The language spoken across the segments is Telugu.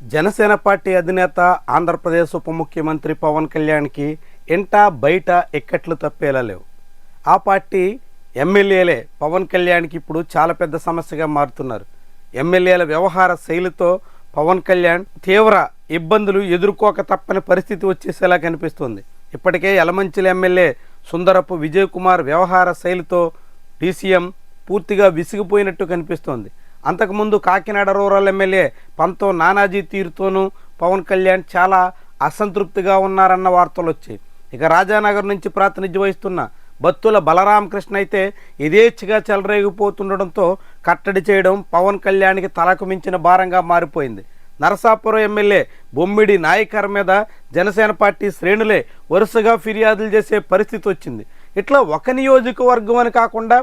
జనసేన పార్టీ అధినేత ఆంధ్రప్రదేశ్ ఉప ముఖ్యమంత్రి పవన్ కళ్యాణ్కి ఇంట బయట ఎక్కట్లు తప్పేలా లేవు. ఆ పార్టీ ఎమ్మెల్యేలే పవన్ కళ్యాణ్కి ఇప్పుడు చాలా పెద్ద సమస్యగా మారుతున్నారు. ఎమ్మెల్యేల వ్యవహార శైలితో పవన్ కళ్యాణ్ తీవ్ర ఇబ్బందులు ఎదుర్కోక తప్పని పరిస్థితి వచ్చేసేలా కనిపిస్తుంది. ఇప్పటికే యలమంచిల ఎమ్మెల్యే సుందరపు విజయ్ కుమార్ వ్యవహార శైలితో డీసీఎం పూర్తిగా విసిగిపోయినట్టు కనిపిస్తోంది. అంతకుముందు కాకినాడ రూరల్ ఎమ్మెల్యే పంతో నానాజీ తీరుతోనూ పవన్ కళ్యాణ్ చాలా అసంతృప్తిగా ఉన్నారన్న వార్తలు వచ్చాయి. ఇక రాజానగర్ నుంచి ప్రాతినిధ్యం వహిస్తున్న బత్తుల బలరామకృష్ణ అయితే యథేచ్ఛగా చెలరేగిపోతుండడంతో కట్టడి చేయడం పవన్ కళ్యాణ్కి తలకు మించిన భారంగా మారిపోయింది. నరసాపురం ఎమ్మెల్యే బొమ్మిడి నాయకర్ మీద జనసేన పార్టీ శ్రేణులే వరుసగా ఫిర్యాదులు చేసే పరిస్థితి వచ్చింది. ఇట్లా ఒక నియోజకవర్గం అని కాకుండా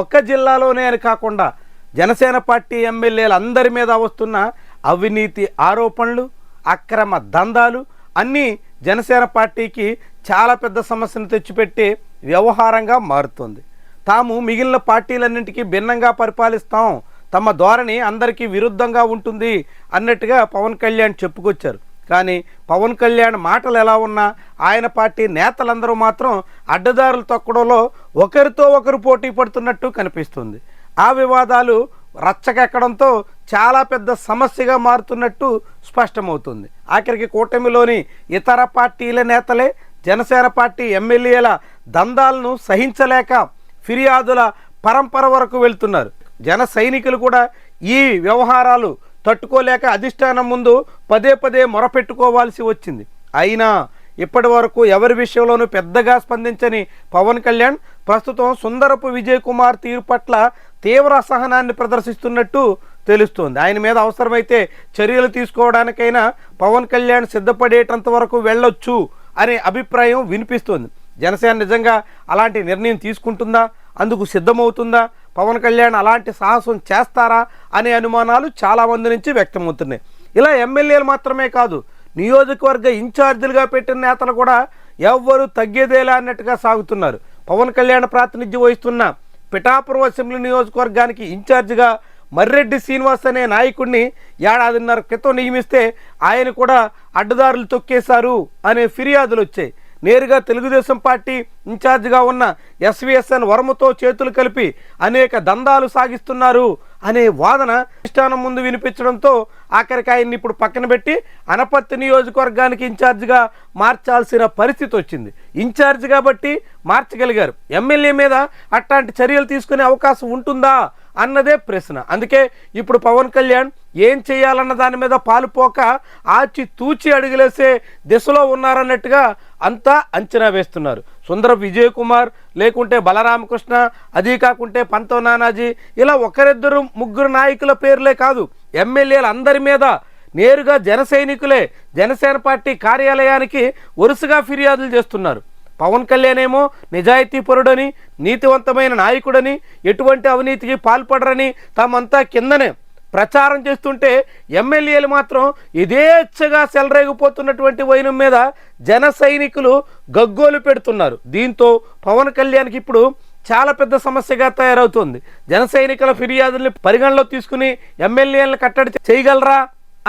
ఒక్క జిల్లాలోనే అని కాకుండా జనసేన పార్టీ ఎమ్మెల్యేలు అందరి మీద వస్తున్న అవినీతి ఆరోపణలు అక్రమ దందాలు అన్నీ జనసేన పార్టీకి చాలా పెద్ద సమస్యను తెచ్చిపెట్టే వ్యవహారంగా మారుతుంది. తాము మిగిలిన పార్టీలన్నింటికీ భిన్నంగా పరిపాలిస్తాం. తమ ధోరణి అందరికీ విరుద్ధంగా ఉంటుంది అన్నట్టుగా పవన్ కళ్యాణ్ చెప్పుకొచ్చారు. కానీ పవన్ కళ్యాణ్ మాటలు ఎలా ఉన్నా ఆయన పార్టీ నేతలందరూ మాత్రం అడ్డదారులు తొక్కడంలో ఒకరితో ఒకరు పోటీ పడుతున్నట్టు కనిపిస్తుంది. ఆ వివాదాలు రచ్చకెక్కడంతో చాలా పెద్ద సమస్యగా మారుతున్నట్టు స్పష్టమవుతుంది. ఆఖరికి కూటమిలోని ఇతర పార్టీల నేతలే జనసేన పార్టీ ఎమ్మెల్యేల దందాలను సహించలేక ఫిర్యాదుల పరంపర వరకు వెళ్తున్నారు. జన సైనికులు కూడా ఈ వ్యవహారాలు తట్టుకోలేక అధిష్టానం ముందు పదే పదే మొరపెట్టుకోవాల్సి వచ్చింది. అయినా ఇప్పటి వరకు ఎవరి విషయంలోనూ పెద్దగా స్పందించని పవన్ కళ్యాణ్ ప్రస్తుతం సుందరపు విజయ్ కుమార్ తీరు పట్ల తీవ్ర అసహనాన్ని ప్రదర్శిస్తున్నట్టు తెలుస్తోంది. ఆయన మీద అవసరమైతే చర్యలు తీసుకోవడానికైనా పవన్ కళ్యాణ్ సిద్ధపడేటంత వరకు వెళ్ళొచ్చు అనే అభిప్రాయం వినిపిస్తోంది. జనసేన నిజంగా అలాంటి నిర్ణయం తీసుకుంటుందా? అందుకు సిద్ధమవుతుందా? పవన్ కళ్యాణ్ అలాంటి సాహసం చేస్తారా? అనే అనుమానాలు చాలామంది నుంచి వ్యక్తమవుతున్నాయి. ఇలా ఎమ్మెల్యేలు మాత్రమే కాదు నియోజకవర్గ ఇన్ఛార్జీలుగా పెట్టిన నేతలు కూడా ఎవ్వరు తగ్గేదేలా అన్నట్టుగా సాగుతున్నారు. పవన్ కళ్యాణ్ ప్రాతినిధ్యం వహిస్తున్న పిఠాపురం అసెంబ్లీ నియోజకవర్గానికి ఇన్ఛార్జిగా మర్రెడ్డి శ్రీనివాస్ అనే నాయకుడిని ఏడాదిన్నర క్రితం నియమిస్తే ఆయన కూడా అడ్డదారులు తొక్కేశారు అనే ఫిర్యాదులు వచ్చాయి. నేరుగా తెలుగుదేశం పార్టీ ఇన్ఛార్జిగా ఉన్న ఎస్విఎస్ఎన్ వర్మతో చేతులు కలిపి అనేక దందాలు సాగిస్తున్నారు అనే వాదన అధిష్టానం ముందు వినిపించడంతో ఆఖరికి ఆయన్ని ఇప్పుడు పక్కన పెట్టి అనపత్తి నియోజకవర్గానికి ఇన్ఛార్జిగా మార్చాల్సిన పరిస్థితి వచ్చింది. ఇన్ఛార్జ్ కాబట్టి మార్చగలిగారు. ఎమ్మెల్యే మీద అట్లాంటి చర్యలు తీసుకునే అవకాశం ఉంటుందా అన్నదే ప్రశ్న. అందుకే ఇప్పుడు పవన్ కళ్యాణ్ ఏం చేయాలన్న దాని మీద పాలుపోక ఆచి తూచి అడుగులేసే దిశలో ఉన్నారన్నట్టుగా అంతా అంచనా వేస్తున్నారు. సుందర విజయ్ కుమార్ లేకుంటే బలరామకృష్ణ అది కాకుంటే పంతో నానాజీ ఇలా ఒకరిద్దరు ముగ్గురు నాయకుల పేర్లే కాదు ఎమ్మెల్యేలు అందరి మీద నేరుగా జన సైనికులే జనసేన పార్టీ కార్యాలయానికి వరుసగా ఫిర్యాదులు చేస్తున్నారు. పవన్ కళ్యాణ్ ఏమో నిజాయితీపరుడని నీతివంతమైన నాయకుడని ఎటువంటి అవినీతికి పాల్పడరని తామంతా కిందనే ప్రచారం చేస్తుంటే ఎమ్మెల్యేలు మాత్రం యథేచ్ఛగా సెలరేగిపోతున్నటువంటి వైనం మీద జన సైనికులు గగ్గోలు పెడుతున్నారు. దీంతో పవన్ కళ్యాణ్కి ఇప్పుడు చాలా పెద్ద సమస్యగా తయారవుతుంది. జన సైనికుల ఫిర్యాదుల్ని పరిగణలో తీసుకుని ఎమ్మెల్యేలను కట్టడి చేయగలరా?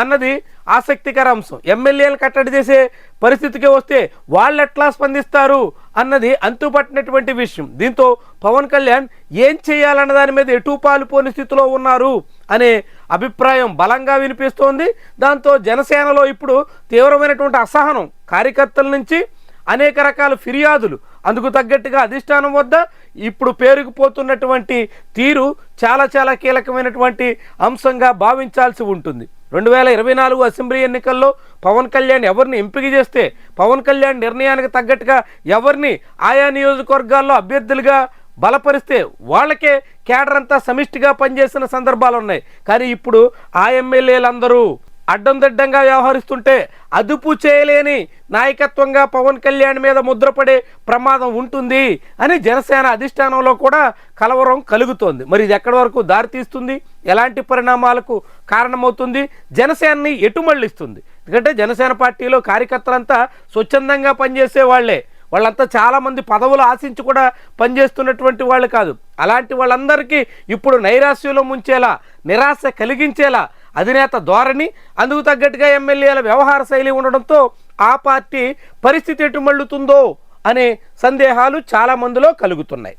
అన్నది ఆసక్తికర అంశం. ఎమ్మెల్యేలు కట్టడి చేసే పరిస్థితికి వస్తే వాళ్ళు ఎట్లా స్పందిస్తారు అన్నది అంతుపట్టినటువంటి విషయం. దీంతో పవన్ కళ్యాణ్ ఏం చేయాలన్న దాని మీద ఎటు పాలుపోని స్థితిలో ఉన్నారు అనే అభిప్రాయం బలంగా వినిపిస్తోంది. దాంతో జనసేనలో ఇప్పుడు తీవ్రమైనటువంటి అసహనం. కార్యకర్తల నుంచి అనేక రకాల ఫిర్యాదులు. అందుకు తగ్గట్టుగా అధిష్టానం వద్ద ఇప్పుడు పేరుకుపోతున్నటువంటి తీరు చాలా చాలా కీలకమైనటువంటి అంశంగా భావించాల్సి ఉంటుంది. రెండు వేల ఇరవై నాలుగు అసెంబ్లీ ఎన్నికల్లో పవన్ కళ్యాణ్ ఎవరిని ఎంపిక చేస్తే పవన్ కళ్యాణ్ నిర్ణయానికి తగ్గట్టుగా ఎవరిని ఆయా నియోజకవర్గాల్లో అభ్యర్థులుగా బలపరిస్తే వాళ్ళకే కేడర్ అంతా సమిష్టిగా పనిచేసిన సందర్భాలు ఉన్నాయి కానీ ఇప్పుడు ఆ ఎమ్మెల్యేలందరూ అడ్డం దిడ్డంగా వ్యవహరిస్తుంటే అదుపు చేయలేని నాయకత్వంగా పవన్ కళ్యాణ్ మీద ముద్రపడే ప్రమాదం ఉంటుంది అని జనసేన అధిష్టానంలో కూడా కలవరం కలుగుతోంది. మరి ఇది ఎక్కడి వరకు దారితీస్తుంది ఎలాంటి పరిణామాలకు కారణమవుతుంది? జనసేనని ఎటుమళ్ళిస్తుంది ఎందుకంటే జనసేన పార్టీలో కార్యకర్తలంతా స్వచ్ఛందంగా పనిచేసే వాళ్ళే. వాళ్ళంతా చాలామంది పదవులు ఆశించి కూడా పనిచేస్తున్నటువంటి వాళ్ళు కాదు. అలాంటి వాళ్ళందరికీ ఇప్పుడు నైరాశ్యంలో ముంచేలా నిరాశ కలిగించేలా అధినేత ధోరణి అందుకు తగ్గట్టుగా ఎమ్మెల్యేల వ్యవహార శైలి ఉండడంతో ఆ పార్టీ పరిస్థితి ఎటు మళ్ళుతుందో అనే సందేహాలు చాలామందిలో కలుగుతున్నాయి.